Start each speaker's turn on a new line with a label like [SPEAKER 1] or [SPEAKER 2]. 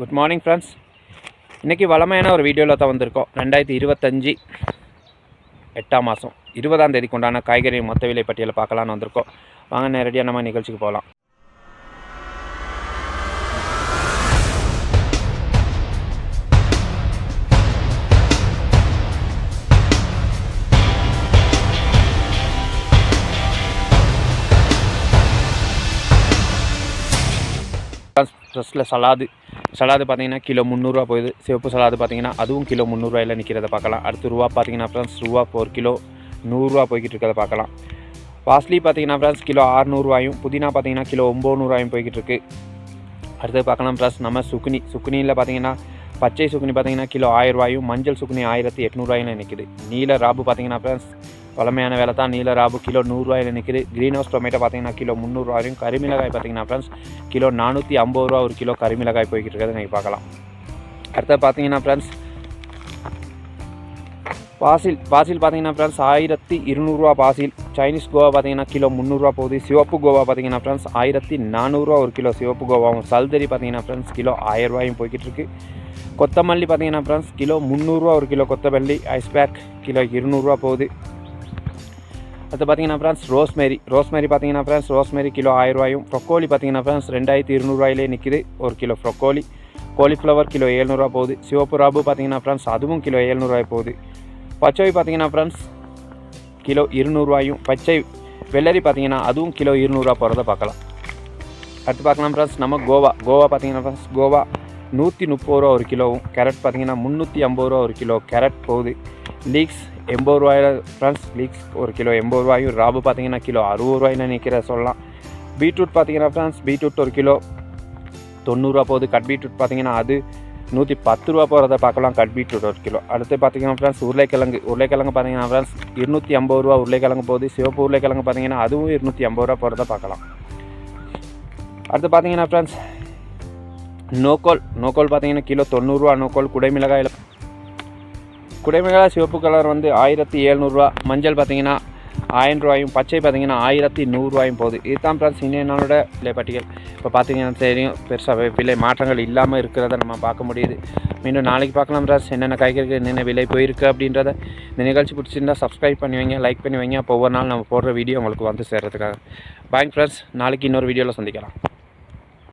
[SPEAKER 1] Good morning friends இன்றைக்கி வளமையான ஒரு வீடியோவில் தான் வந்திருக்கோம். ரெண்டாயிரத்தி இருபத்தஞ்சி எட்டாம் மாதம் இருபதாம் தேதிக்கு உண்டான காய்கறி மொத்த விலை பட்டியலை பார்க்கலான்னு வந்திருக்கோம். வாங்க நேரடியாக நம்ம நிகழ்ச்சிக்கு போகலாம். ட்ரெஸ்ஸில் சலாது. சலாது பார்த்தீங்கன்னா கிலோ முந்நூறுரூவா போகுது. சிவப்பு சலாது பார்த்தீங்கன்னா அதுவும் கிலோ முந்நூறுரூவாயில் நிற்கிறத பார்க்கலாம். அடுத்து ரூபா பார்த்தீங்கன்னா ஃப்ரெண்ட்ஸ் ரூபா ஒரு கிலோ நூறுரூவா போய்கிட்டு இருக்கிறத பார்க்கலாம். பாஸ்லி பார்த்தீங்கன்னா ஃப்ரெண்ட்ஸ் கிலோ ஆறுநூறுவாயும் புதினா பார்த்தீங்கன்னா கிலோ ஒம்பது போய்கிட்டு இருக்கு. அடுத்து பார்க்கலாம் ஃப்ரெண்ட்ஸ் நம்ம சுக்குனி. சுக்குனியில் பார்த்தீங்கன்னா பச்சை சுக்குனி பார்த்தீங்கன்னா கிலோ ஆயிரரூவாயும் மஞ்சள் சுக்குனி ஆயிரத்தி எட்நூறுவாயில் நிற்கிது நீல ராபு பார்த்தீங்கன்னா ஃப்ரெண்ட்ஸ் பழமையான வேலை தான். நீல ராபு கிலோ நூறுரூவாயில் நிற்குது க்ரீன் ஹவுஸ் டொமேட்டோ பார்த்தீங்கன்னா கிலோ முந்நூறுரூவாயும் கருமிளகாய் பார்த்தீங்கன்னா ஃப்ரெண்ட்ஸ் கிலோ நானூற்றி ஐம்பது ரூபா ஒரு கிலோ கருமிளகாய் போய்கிட்டு இருக்கிறது நீங்கள் பார்க்கலாம். அடுத்தது பார்த்தீங்கன்னா ஃப்ரெண்ட்ஸ் பாசில் பாசில் பார்த்தீங்கன்னா ஃப்ரெண்ட்ஸ் ஆயிரத்தி இருநூறுவா பாசில். சைனீஸ் கோவா பார்த்தீங்கன்னா கிலோ முந்நூறுரூவா போகுது. சிவப்பு கோவா பார்த்தீங்கன்னா ஃப்ரெண்ட்ஸ் ஆயிரத்தி நானூறுரூவா ஒரு கிலோ சிவப்பு கோவாவும். சல்தரி பார்த்தீங்கன்னா ஃப்ரெண்ட்ஸ் கிலோ ஆயிரரூவாயும் போய்கிட்டு இருக்கு. கொத்தமல்லி பார்த்தீங்கன்னா ஃப்ரெண்ட்ஸ் கிலோ முந்நூறுரூவா ஒரு கிலோ கொத்தமல்லி. ஐஸ் பேக் கிலோ இருநூறுவா போகுது. அடுத்து பார்த்தீங்கன்னா ஃப்ரெண்ட்ஸ் ரோஸ்மேரி ரோஸ்மேரி பார்த்தீங்கன்னா ஃப்ரெண்ட்ஸ் ரோஸ்மேரி கிலோ ஆயிரரூவாயும் ப்ரொக்கோலி பார்த்தீங்கன்னா ஃப்ரெண்ட்ஸ் ரெண்டாயிரத்தி இருநூறுவாயிலே நிற்கிது ஒரு கிலோ ப்ரொக்கோலி காலிஃப்ளவர் கிலோ ஏழ்நூறுவா போகுது. சிவப்பு ராபு பார்த்தீங்கன்னா ஃப்ரெண்ட்ஸ் அதுவும் கிலோ ஏழ்நூறுவாய் போகுது. பச்சை பார்த்தீங்கன்னா ஃப்ரெண்ட்ஸ் கிலோ இருநூறுவாயும் பச்சை வெள்ளரி பார்த்தீங்கன்னா அதுவும் கிலோ இருநூறுவா போகிறத பார்க்கலாம். அடுத்து பார்க்கலாம் ஃப்ரெண்ட்ஸ் நம்ம கோவா. கோவா பார்த்தீங்கன்னா ஃப்ரெண்ட்ஸ் கோவா நூற்றி முப்பது ரூபா ஒரு கிலோவும் கேரட் பார்த்தீங்கன்னா முந்நூற்றி ஐம்பது ரூபா ஒரு கிலோ கேரட் போகுது. லீக்ஸ் எண்பது ரூபாயில் ஃப்ரெண்ட்ஸ் லீக்ஸ் ஒரு கிலோ எண்பது ரூபாயும் ராபு பார்த்தீங்கன்னா கிலோ அறுபது ரூபாயில் நிற்கிற சொல்லலாம். பீட்ரூட் பார்த்தீங்கன்னா ஃப்ரெண்ட்ஸ் பீட்ரூட் ஒரு கிலோ தொண்ணூறுரூவா போகுது. கட் பீட்ரூட் பார்த்தீங்கன்னா அது நூற்றி பத்து ரூபா போகிறத பார்க்கலாம். கட் பீட்ரூட் ஒரு கிலோ. அடுத்து பார்த்தீங்கன்னா ஃப்ரெண்ட்ஸ் உருளைக்கிழங்கு. உருளைக்கிழங்கு பார்த்தீங்கன்னா ஃப்ரெண்ட்ஸ் இருநூற்றி ஐம்பது ரூபா உருளைக்கிழங்கு போகுது. சிவப்பு உருளைக்கிழங்கு பார்த்தீங்கன்னா அதுவும் இருநூற்றி ஐம்பது ரூபா போகிறத பார்க்கலாம். அடுத்து பார்த்தீங்கன்னா ஃப்ரெண்ட்ஸ் நோக்கோல். நோக்கோல் பார்த்தீங்கன்னா கிலோ தொண்ணூறுரூவா நோக்கோல் குடைமிளகாயில் குடைமிளகாய் சிவப்பு கலர் வந்து ஆயிரத்தி எழுநூறுவா. மஞ்சள் பார்த்தீங்கன்னா ஆயிரம் ரூபாயும் பச்சை பார்த்தீங்கன்னா ஆயிரத்தி நூறுரூவாயும் போகுது. இதுதான் ஃப்ரெண்ட்ஸ் இன்னும் என்னோட விலை பட்டியல். இப்போ பார்த்தீங்கன்னா தெரியும் பெருசாக விலை மாற்றங்கள் இல்லாமல் இருக்கிறத நம்ம பார்க்க முடியுது. மீண்டும் நாளைக்கு பார்க்கலாம் ஃப்ரெண்ட்ஸ் என்னென்ன காய்கறிகள் என்னென்ன விலை போயிருக்கு அப்படின்றத. இந்த நிகழ்ச்சி பிடிச்சிருந்தா சப்ஸ்கிரைப் பண்ணி வைங்க லைக் பண்ணி வைங்க. அப்போ ஒவ்வொரு நாள் நம்ம போடுற வீடியோ உங்களுக்கு வந்து சேர்றதுக்காக. பாய் ஃப்ரெண்ட்ஸ் நாளைக்கு இன்னொரு வீடியோவில் சந்திக்கலாம்.